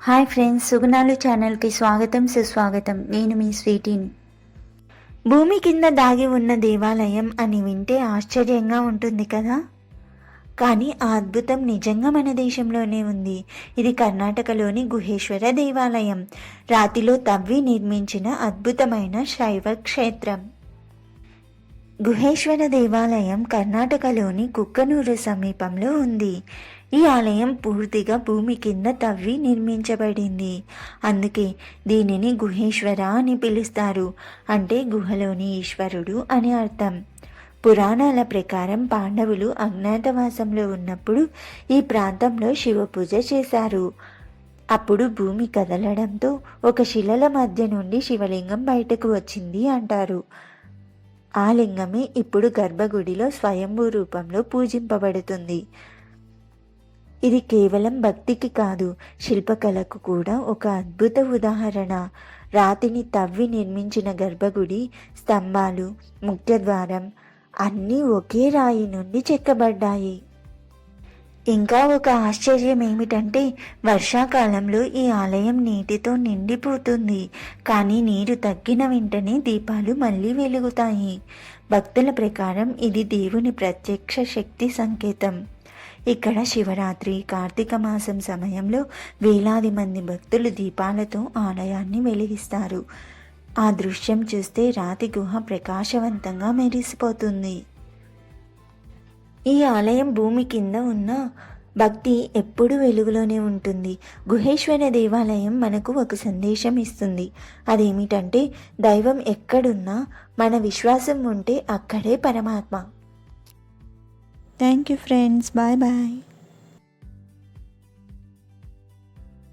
Hi friends సుగుణాలు ఛానల్కి స్వాగతం సుస్వాగతం. నేను మీ స్వీటీని. భూమి కింద దాగి ఉన్న దేవాలయం అని వింటే ఆశ్చర్యంగా ఉంటుంది కదా? కానీ ఆ అద్భుతం నిజంగా మన దేశంలోనే ఉంది. ఇది కర్ణాటకలోని గుహేశ్వర దేవాలయం. రాతిలో తవ్వి నిర్మించిన అద్భుతమైన శైవ క్షేత్రం. గుహేశ్వర దేవాలయం కర్ణాటకలోని కుక్కనూరు సమీపంలో ఉంది. ఈ ఆలయం పూర్తిగా భూమి కింద తవ్వి నిర్మించబడింది. అందుకే దీనిని గుహేశ్వర అని పిలుస్తారు. అంటే గుహలోని ఈశ్వరుడు అని అర్థం. పురాణాల ప్రకారం పాండవులు అజ్ఞాతవాసంలో ఉన్నప్పుడు ఈ ప్రాంతంలో శివ పూజ చేశారు. అప్పుడు భూమి కదలడంతో ఒక శిలల మధ్య నుండి శివలింగం బయటకు వచ్చింది అంటారు. ఆ లింగమే ఇప్పుడు గర్భగుడిలో స్వయంభూ రూపంలో పూజింపబడుతుంది. ఇది కేవలం భక్తికి కాదు శిల్పకళకు కూడా ఒక అద్భుత ఉదాహరణ. రాతిని తవ్వి నిర్మించిన గర్భగుడి స్తంభాలు ముఖ్యద్వారం అన్నీ ఒకే రాయి నుండి చెక్కబడ్డాయి. ఇంకా ఒక ఆశ్చర్యం ఏమిటంటే వర్షాకాలంలో ఈ ఆలయం నీటితో నిండిపోతుంది. కానీ నీరు తగ్గిన వెంటనే దీపాలు మళ్ళీ వెలుగుతాయి. భక్తుల ప్రకారం ఇది దేవుని ప్రత్యక్ష శక్తి సంకేతం. ఇక్కడ శివరాత్రి కార్తీక మాసం సమయంలో వేలాది మంది భక్తులు దీపాలతో ఆలయాన్ని వెలిగిస్తారు. ఆ దృశ్యం చూస్తే రాతి గుహ ప్రకాశవంతంగా మెరిసిపోతుంది. ఈ ఆలయం భూమి కింద ఉన్న భక్తి ఎప్పుడూ వెలుగులోనే ఉంటుంది. గుహేశ్వర దేవాలయం మనకు ఒక సందేశం ఇస్తుంది. అదేమిటంటే దైవం ఎక్కడున్నా మన విశ్వాసం ఉంటే అక్కడే పరమాత్మ. Thank you friends bye bye